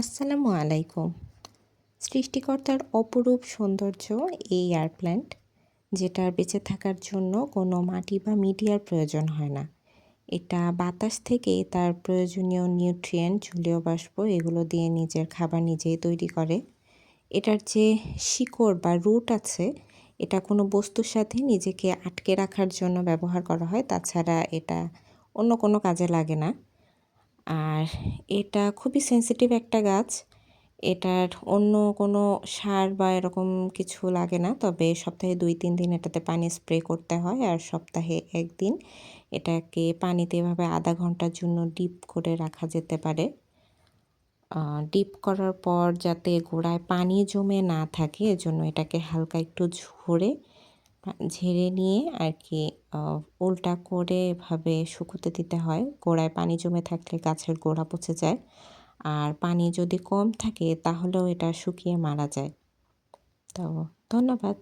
আসসালামু আলাইকুম। সৃষ্টিকর্তার অপরূপ সৌন্দর্য এই এয়ার প্ল্যান্ট, যেটার বেঁচে থাকার জন্য কোনো মাটি বা মিডিয়ার প্রয়োজন হয় না। এটা বাতাস থেকে তার প্রয়োজনীয় নিউট্রিয়েন্ট, জলীয় বাষ্প এগুলো দিয়ে নিজের খাবার নিজেই তৈরি করে। এটার যে শিকড় বা রুট আছে, এটা কোনো বস্তুর সাথে নিজেকে আটকে রাখার জন্য ব্যবহার করা হয়, তাছাড়া এটা অন্য কোনো কাজে লাগে না। আর এটা খুবই সেন্সিটিভ একটা গাছ। এটার অন্য কোনো সার বা এরকম কিছু লাগে না, তবে সপ্তাহে দুই, তিন দিন এটাতে পানি স্প্রে করতে হয় আর সপ্তাহে একদিন এটাকে পানিতে এভাবে আধা ঘণ্টার জন্য ডিপ করে রাখা যেতে পারে। ডিপ করার পর যাতে গোড়ায় পানি জমে না থাকে, এজন্য এটাকে হালকা একটু ঝরে ঝেড়ে নিয়ে আর কি উল্টা করে এভাবে শুকোতে দিতে হয়। গোড়ায় পানি জমে থাকলে গাছের গোড়া পচে যায়। আর পানি যদি কম থাকে তাহলেও এটা শুকিয়ে মারা যায়। তো ধন্যবাদ।